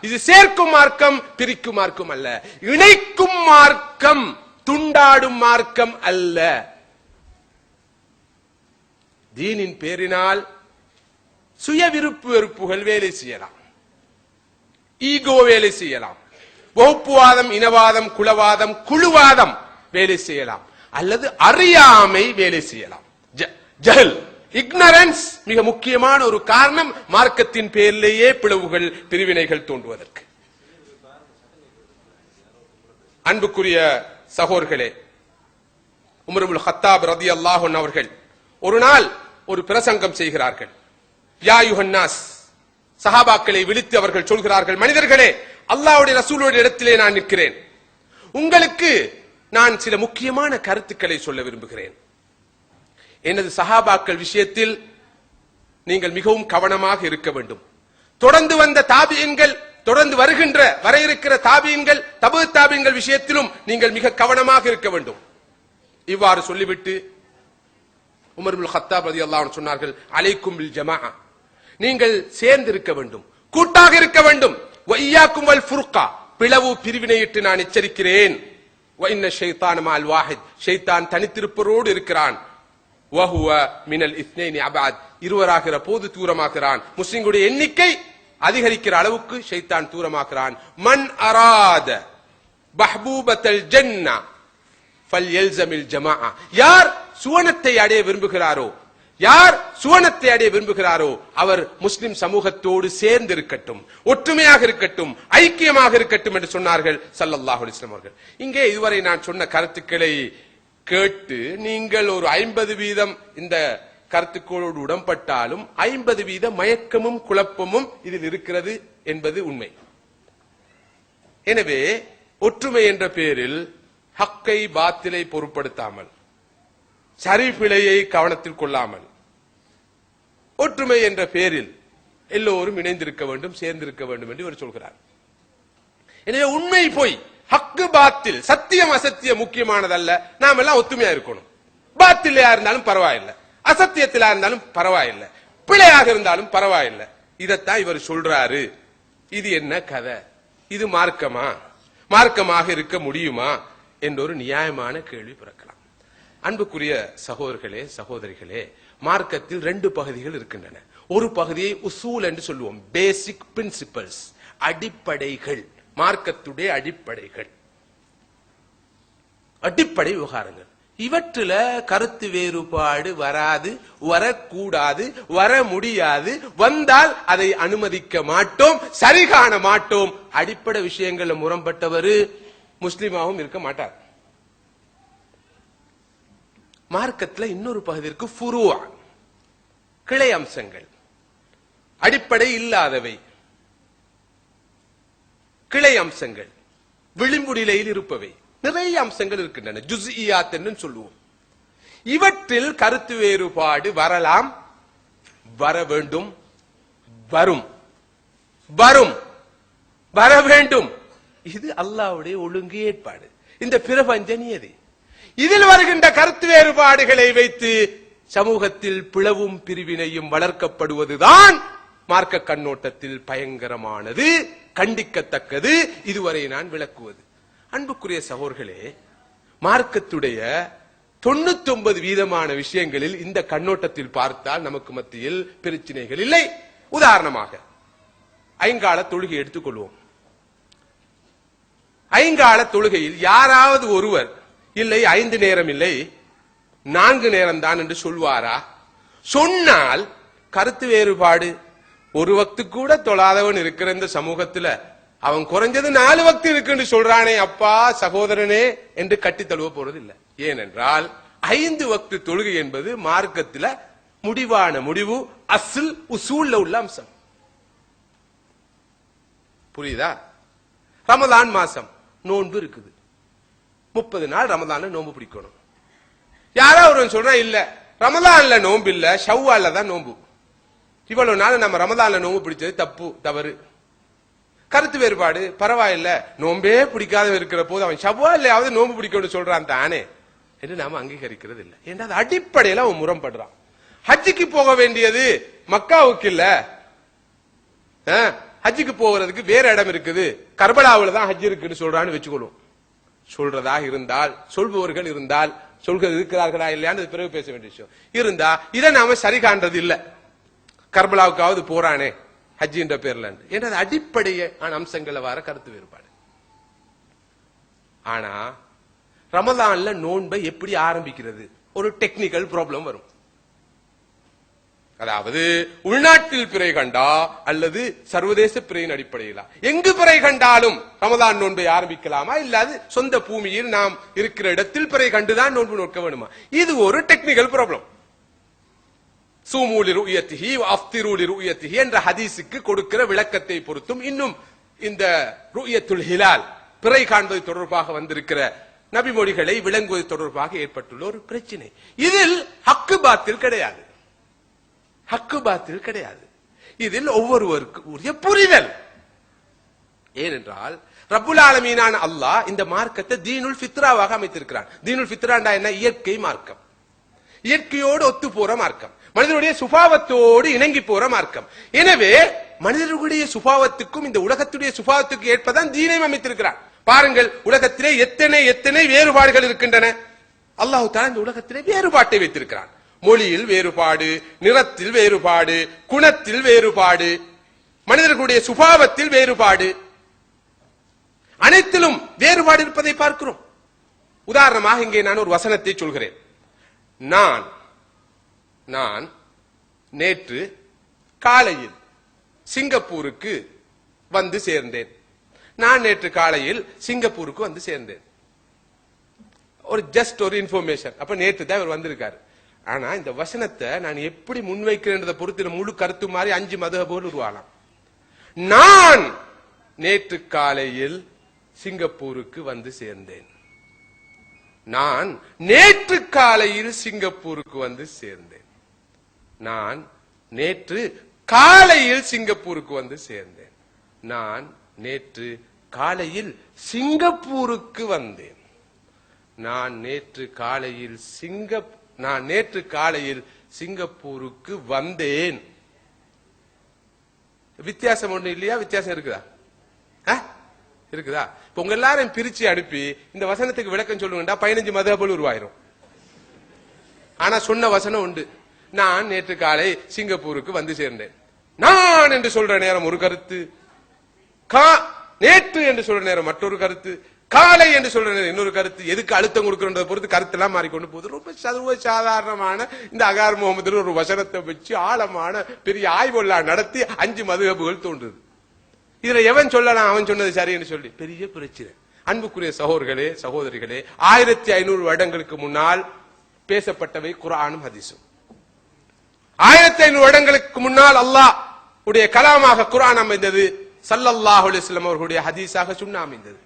இது சேர்க்கும் மார்க்கம் பிரிக்கும் மார்க்கம் அல்ல. இணைக்கும் மார்க்கம் துண்டாடும் மார்க்கம் அல்ல. தீனின் பேரினால் சுய விருப்பு வெறுப்புகள் வேலை செய்யலாம். ஈகோ வேலை செய்யலாம். வகுப்புவாதம் இனவாதம் குலவாதம் குழுவாதம் வேலை செய்யலாம். அல்லது அறியாமை வேலை செய்யலாம். ஜஹல். இக்னரன்ஸ் மிக முக்கியமான ஒரு காரணம் மார்க்கத்தின் பேரிலேயே பிளவுகள் பிரிவினைகள் தோன்றுவதற்கு. அன்புக்குரிய சகோர்களே உமருபுல் ஹத்தாப் ரதி அல்லாஹன் அவர்கள் ஒரு நாள் ஒரு பிரசங்கம் செய்கிறார்கள். யாயுஹன்னாஸ் சஹாபாக்களை விழித்து அவர்கள் சொல்கிறார்கள் மனிதர்களே அல்லாவுடைய ரசூலுடைய இடத்திலே நான் நிற்கிறேன். உங்களுக்கு நான் சில முக்கியமான கருத்துக்களை சொல்ல விரும்புகிறேன். எனது சஹாபாக்கள் விஷயத்தில் நீங்கள் மிகவும் கவனமாக இருக்க வேண்டும். தொடர்ந்து வந்த தாபியன்கள் தொடர்ந்து வருகின்ற வர இருக்கிற தாபியன்கள் தபு தாபியங்கள் விஷயத்திலும் நீங்கள் மிக கவனமாக இருக்க வேண்டும். இவ்வாறு சொல்லிவிட்டு உமர்புல் ஹத்தாப் ரதி அல்லாஹ் சொன்னார்கள் அலைக்கும் பில் ஜமா நீங்கள் சேர்ந்து இருக்க வேண்டும். கூட்டாக இருக்க வேண்டும். ஒய்யாக்கும் வல் ஃபுர்கா. பிளவு பிரிவினையிட்டு நான் எச்சரிக்கிறேன். ஒய்ன ஷெய்தான் மால் வாஹித். ஷெய்தான் தனித்திருப்பரோடு இருக்கிறான். வஹுவ மினல் இஸ்னேனி அபாத் இருவராகிற போது தூரமாக்குறான் முஸ்லிம்களுடைய எண்ணிக்கை அதிகரிக்கிற அளவுக்கு ஷைத்தான் தூரமாக்குறான் மன் அராத பஹ்பூபத்தல் ஜன்னா ஃபல் எல்சமில் ஜமா யார் சுவனத்தை அடைய விரும்புகிறாரோ யார் சுவனத்தை அடைய விரும்புகிறாரோ அவர் முஸ்லிம் சமூகத்தோடு சேர்ந்து இருக்கட்டும் ஒற்றுமையாக இருக்கட்டும் ஐக்கியமாக இருக்கட்டும் என்று சொன்னார்கள். சல்லல்லாஹு அலிஸ்லாம் அவர்கள். இங்கே இதுவரை நான் சொன்ன கருத்துக்களை கேட்டு நீங்கள் ஒரு ஐம்பது வீதம் இந்த கருத்துக்களோடு உடன்பட்டாலும் ஐம்பது வீத மயக்கமும் குழப்பமும் இதில் இருக்கிறது என்பது உண்மை. எனவே ஒற்றுமை என்ற பெயரில் ஹக்கை பாத்திலை பொருட்படுத்தாமல் சரி பிழையை கவனத்தில் கொள்ளாமல் ஒற்றுமை என்ற பெயரில் எல்லோரும் இணைந்திருக்க வேண்டும் சேர்ந்திருக்க வேண்டும் என்று இவர் சொல்கிறார். எனவே உண்மை போய் ஹக்கு பாத்தில் சத்தியம் அசத்தியம் முக்கியமானதல்ல. நாம் எல்லாம் ஒத்துமையா இருக்கணும். பாத்திலையா இருந்தாலும் பரவாயில்லை. அசத்தியத்திலா இருந்தாலும் பரவாயில்லை. பிழையாக இருந்தாலும் பரவாயில்லை. இதைத்தான் இவர் சொல்றாரு. இது என்ன கதை? இது மார்க்கமா? மார்க்கமாக இருக்க முடியுமா? என்ற ஒரு நியாயமான கேள்வி பிறக்கலாம். அன்புக்குரிய சகோதரர்களே சகோதரிகளே மார்க்கத்தில் ரெண்டு பகுதிகள் இருக்கின்றன. ஒரு பகுதியை உசூல் என்று சொல்லுவோம். பேசிக் பிரின்சிபல்ஸ் அடிப்படைகள். மார்க்கத்துடைய அடிப்படைகள். அடிப்படை விவகாரங்கள். இவற்றில கருத்து வேறுபாடு வராது வரக்கூடாது வர முடியாது. வந்தால் அதை அனுமதிக்க மாட்டோம் சரி காண மாட்டோம். அடிப்படை விஷயங்கள்ல முரம்பட்டவர் முஸ்லீமாவும் இருக்க மாட்டார். மார்க்கத்துல இன்னொரு பகுதிக்கு இருக்கு ஃபுருவா கிளை அம்சங்கள். அடிப்படை இல்லாதவை. கிளை அம்சங்கள் விளிம்பு நிலையில் இருப்பவை. நிறைய அம்சங்கள் இருக்கின்றன. ஜுஸ்இயாத் என்று சொல்லுவோம். இவற்றில் கருத்து வேறுபாடு வரலாம் வர வேண்டும் வரும். வரும் வர வேண்டும். இது அல்லாவுடைய ஒழுங்கு ஏற்பாடு. இந்த பிரபஞ்ச நியதி இதில் வருகின்ற கருத்து வேறுபாடுகளை வைத்து சமூகத்தில் பிளவும் பிரிவினையும் வளர்க்கப்படுவதுதான் மார்க்க கண்ணோட்டத்தில் பயங்கரமானது கண்டிக்கத்தக்கது. இதுவரை நான் விளக்குவது. அன்புக்குரிய சகோர்களே மார்க்கத்துடைய தொண்ணூத்தி ஒன்பது வீதமான விஷயங்களில் இந்த கண்ணோட்டத்தில் பார்த்தால் நமக்கு மத்தியில் பிரச்சனைகள் இல்லை. உதாரணமாக ஐங்கால தொழுகை எடுத்துக்கொள்வோம். ஐங்கால தொழுகையில் யாராவது ஒருவர் இல்லை ஐந்து நேரம் இல்லை நான்கு நேரம் தான் என்று சொல்வாரா? சொன்னால் கருத்து வேறுபாடு. ஒரு வக்து கூட தொழாதவன் இருக்கிற இந்த சமூகத்துல அவன் குறைஞ்சது நாலு வக்து இருக்குன்னு சொல்றானே அப்பா சகோதரனே என்று கட்டி தழுவ போறது இல்ல ஏனென்றால் ஐந்து வக்து தொழுகை என்பது மார்க்கத்துல முடிவான முடிவு அசில் உசூல்ல உள்ள அம்சம். புரியுதா? ரமதான் மாசம் நோன்பு இருக்குது. முப்பது நாள் ரமலான்ல நோன்பு பிடிக்கணும். யாரோ ஒருவன் சொல்றா இல்ல ரமதான்ல நோன்பு இல்ல ஷவ்வால தான் நோன்பு. இவ்வளவு நாள் நம்ம ரமதான்ல நோம்பு பிடிச்சது தப்பு தவறு. கருத்து வேறுபாடு பரவாயில்ல. நோன்பே பிடிக்காத இருக்கிற போது அவன் ஷவ்வால்லையாவது நோன்பு பிடிக்கணும்னு சொல்றான் தானே. என்று நாம அங்கீகரிக்கிறது இல்லை. ஏன்னா அது அடிப்படையில அவன் முரம்படுறான் ஹஜ்ஜுக்கு போக வேண்டியது மக்காவுக்கு இல்ல ஆ, ஹஜ்ஜுக்கு போகிறதுக்கு வேற இடம் இருக்குது. கர்பலாவில் தான் ஹஜ் இருக்குன்னு சொல்றான்னு வச்சுக்கொள்வோம் சொல்றதாக இருந்தால் சொல்பவர்கள் இருந்தால் சொல்கிறது இருக்கிறார்களா இல்லையான்னு பிறகு பேச வேண்டிய விஷயம். இருந்தா இதை நாம சரி காண்றது இல்லை. கர்பலாவுக்காவது போறானே ஹஜ்ஜின்ற பேர்ல ஏன்னா அது அடிப்படையான அம்சங்களை வர கருத்து வேறுபாடு. ஆனா ரமதான்ல நோன்பை எப்படி ஆரம்பிக்கிறது? ஒரு டெக்னிக்கல் ப்ராப்ளம் வரும். அதாவது உள்நாட்டில் பிறை கண்டா அல்லது சர்வதேச பிறையின் அடிப்படையிலா? எங்கு பிறை கண்டாலும் ரமதான் நோன்பை ஆரம்பிக்கலாமா? இல்லாது சொந்த பூமியில் நாம் இருக்கிற இடத்தில் பிறை கண்டுதான் நோன்பு நோக்க வேணுமா? இது ஒரு டெக்னிக்கல் ப்ராப்ளம் சூமூலி ருயத்திஹி அஃப்திரூலி ருயத்திஹி என்ற ஹதீஸுக்கு கொடுக்கிற விளக்கத்தை பொறுத்தும் இன்னும் இந்த ருயத்துல் ஹிலால் பிறை காண்பது தொடர்பாக வந்திருக்கிற நபிமொழிகளை விளங்குவது தொடர்பாக ஏற்பட்டுள்ள ஒரு பிரச்சனை. இதில் ஹக்கு பாத்தில் கிடையாது. ஹக்கு பாத்தில் கிடையாது. இதில் ஒவ்வொருவருக்கு உரிய புரிதல். ஏனென்றால் ரபுல் ஆலமீனான அல்லாஹ் இந்த மார்க்கத்தை தீனுல் பித்ராவாக அமைத்திருக்கிறான். தீனுல் பித்ரா என்ன? இயற்கை மார்க்கம். இயற்கையோடு ஒத்து போற மார்க்கம். மனிதனுடைய சுபாவத்தோடு இணங்கி போற மார்க்கம். எனவே மனிதர்களுடைய சுபாவத்துக்கும் இந்த உலகத்துடைய சுபாவத்துக்கு ஏற்பதான் தீனையும் அமைத்திருக்கிறான் பாருங்கள் உலகத்திலே எத்தனை எத்தனை வேறுபாடுகள் இருக்கின்றன. அல்லாஹு தாலா இந்த உலகத்திலே வேறுபாட்டை வைத்திருக்கிறான். மொழியில் வேறுபாடு நிறத்தில் வேறுபாடு குணத்தில் வேறுபாடு மனிதர்களுடைய சுபாவத்தில் வேறுபாடு. அனைத்திலும் வேறுபாடு இருப்பதை பார்க்கிறோம். உதாரணமாக இங்கே நான் ஒரு வசனத்தை சொல்கிறேன். நான் நான் நேற்று காலையில் சிங்கப்பூருக்கு வந்து சேர்ந்தேன். நான் நேற்று காலையில் சிங்கப்பூருக்கு வந்து சேர்ந்தேன். ஒரு ஜஸ்ட் ஒரு இன்ஃபர்மேஷன் அப்ப நேற்று தான் இவர் வந்திருக்காரு. ஆனா இந்த வசனத்தை நான் எப்படி முன்வைக்கிறேன்றதை பொறுத்து முழு கருத்து மாதிரி அஞ்சு மதுகபோல் உருவாலாம். நான் நேற்று காலையில் சிங்கப்பூருக்கு வந்து சேர்ந்தேன். நான் நேற்று காலையில் சிங்கப்பூருக்கு வந்து சேர்ந்தேன். நான் நேற்று காலையில் சிங்கப்பூருக்கு வந்து சேர்ந்தேன். நான் நேற்று காலையில் சிங்கப்பூருக்கு வந்தேன். நான் நேற்று காலையில் சிங்க நான் நேற்று காலையில் சிங்கப்பூருக்கு வந்தேன். வித்தியாசம் ஒண்ணு இல்லையா? வித்தியாசம் இருக்குதா? ஆ? இருக்குதா? இப்ப உங்க எல்லாரும் பிரிச்சு அனுப்பி இந்த வசனத்துக்கு விளக்கம் சொல்லுங்கடா பதினஞ்சு மதுரை போல் உருவாயிரும். ஆனா சொன்ன வசனம் உண்டு. நான் நேற்று காலை சிங்கப்பூருக்கு வந்து சேர்ந்தேன். நான் என்று சொல்ற நேரம் ஒரு கருத்து. கா நேற்று என்று சொல்ற நேரம் மற்றொரு கருத்து. காலை என்று சொல்ற நேரம் இன்னொரு கருத்து. எதுக்கு அழுத்தம் கொடுக்கிறத பொறுத்து கருத்தெல்லாம் மாறிக்கொண்டு போகுது. ரொம்ப சர்வ சாதாரணமான இந்த அகார் முகமது ஒரு வசனத்தை வச்சு ஆழமான பெரிய ஆய்வெல்லாம் நடத்தி அஞ்சு மதுகப்புகள் தோன்றுது. இதுல எவன் சொல்லலாம் அவன் சொன்னது சரி என்று சொல்லி. பெரிய பிரச்சனை. அன்புக்குரிய சகோதரர்களே சகோதரிகளே ஆயிரத்தி ஐநூறு வருடங்களுக்கு முன்னால் பேசப்பட்டவை குரானும் ஹதீஸும் ஆயிரத்தி ஐநூறு வருடங்களுக்கு முன்னால் அல்லாஹ் உடைய கலாமாக குரான் அமைந்தது. ஸல்லல்லாஹு அலைஹி அவர்களுடைய ஹதீஸாக சுண்ணா அமைந்தது.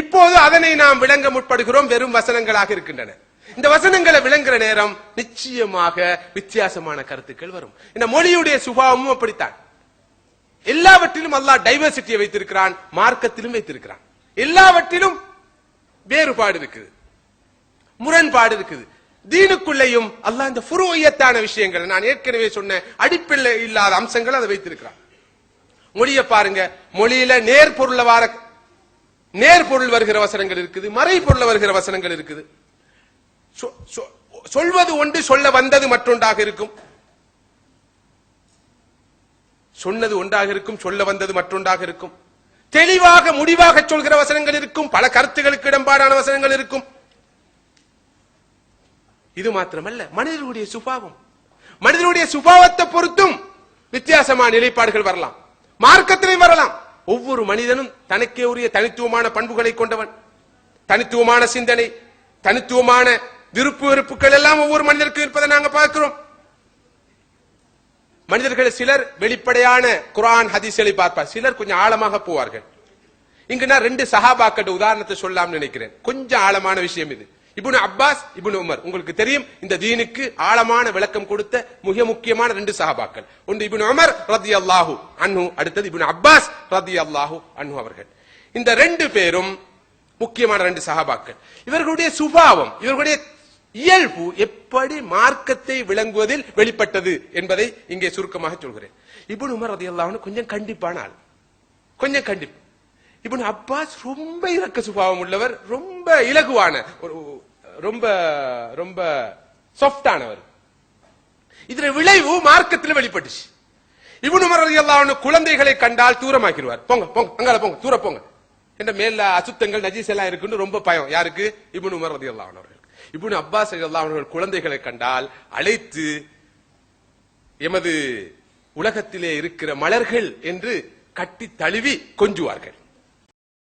இப்போது அதனை நாம் விளங்க முற்படுகிறோம். வெறும் வசனங்களாக இருக்கின்றன. இந்த வசனங்களை விளங்குற நேரம் நிச்சயமாக வித்தியாசமான கருத்துக்கள் வரும். இந்த மொழியுடைய சுபாவமும் அப்படித்தான். எல்லாவற்றிலும் அல்லாஹ் டைவர்சிட்டியை வைத்திருக்கிறான் மார்க்கத்திலும் வைத்திருக்கிறான். எல்லாவற்றிலும் வேறுபாடு இருக்குது. முரண்பாடு இருக்குது. தீனுக்குள்ளேயும் அல்லாஹ் இந்த புருவையத்தான விஷயங்கள் நான் ஏற்கனவே சொன்ன அடிப்பில்லை இல்லாத அம்சங்கள் அதை வைத்திருக்கிறான். மொழியை பாருங்க. மொழியில நேர் பொருள வார நேர் பொருள் வருகிற வசனங்கள் இருக்குது மறை பொருள் வருகிற வசனங்கள் இருக்குது. சொ- சொல்வது ஒன்று சொல்ல வந்தது மற்றொன்றாக இருக்கும். சொன்னது ஒன்றாக இருக்கும் சொல்ல வந்தது மற்றொன்றாக இருக்கும். தெளிவாக முடிவாக சொல்கிற வசனங்கள் இருக்கும். பல கருத்துகளுக்கு இடம்பாடான வசனங்கள் இருக்கும். இது மாத்திரமல்ல மனிதனுடைய சுபாவம். மனிதனுடைய சுபாவத்தை பொறுத்தும் வித்தியாசமான நிலைப்பாடுகள் வரலாம். மார்க்கத்திலையும் வரலாம். ஒவ்வொரு மனிதனும் தனக்கே உரிய தனித்துவமான பண்புகளை கொண்டவன். தனித்துவமான சிந்தனை தனித்துவமான விருப்பு வெறுப்புகள் எல்லாம் ஒவ்வொரு மனிதருக்கும் இருப்பதை நாங்க பார்க்கிறோம். மனிதர்கள் சிலர் வெளிப்படையான குரான் ஹதீஸ்களை பார்ப்பார். சிலர் கொஞ்சம் ஆழமாக போவார்கள். இங்கு நான் ரெண்டு சஹாபாக்கள் உதாரணத்தை சொல்லலாம்னு நினைக்கிறேன். கொஞ்சம் ஆழமான விஷயம் இது. Ibn Abbas Ibn Umar. உங்களுக்கு தெரியும் இந்த தீனுக்கு ஆழமான விளக்கம் கொடுத்த மிக முக்கியமான ரெண்டு சஹாபாக்கள். ஒன்று இபுன் உமர் ரதியல்லாஹு அன்னு அடுத்தது இபுன் அப்பாஸ் ரதியல்லாஹு அன்னு அவர்கள். இந்த ரெண்டு பேரும் முக்கியமான ரெண்டு சஹாபாக்கள். இவர்களுடைய சுபாவம் இவர்களுடைய இயல்பு எப்படி மார்க்கத்தை விளங்குவதில் வெளிப்பட்டது என்பதை இங்கே சுருக்கமாக சொல்கிறேன். இபுன் உமர் ரதியல்லாஹு அன்ஹு கொஞ்சம் கண்டிப்பான ஆள். கொஞ்சம் கண்டிப்பு இப்னு அப்பாஸ் ரொம்ப இறக்க சுபாவம் உள்ளவர் ரொம்ப இலகுவான ஒரு ரொம்ப ரொம்ப சாஃப்டானவர் இதுல விளைவு மார்க்கத்தில் வெளிப்பட்டுச்சு. இவனு மரதி ரலியல்லாஹு குழந்தைகளை கண்டால் தூரமாக்கிடுவார். போங்க போங்க அங்கால போங்க தூர போங்க. என்ற மேல அசுத்தங்கள் நஜீஸ் எல்லாம் இருக்குன்னு ரொம்ப பயம். யாருக்கு? இப்னு மரதி ரலியல்லாஹு அன்ஹு அப்பாஸ் ரலியல்லாஹு அவர்கள் குழந்தைகளை கண்டால் அழைத்து எமது உலகத்திலே இருக்கிற மலர்கள் என்று கட்டி தழுவி கொஞ்சுவார்கள்.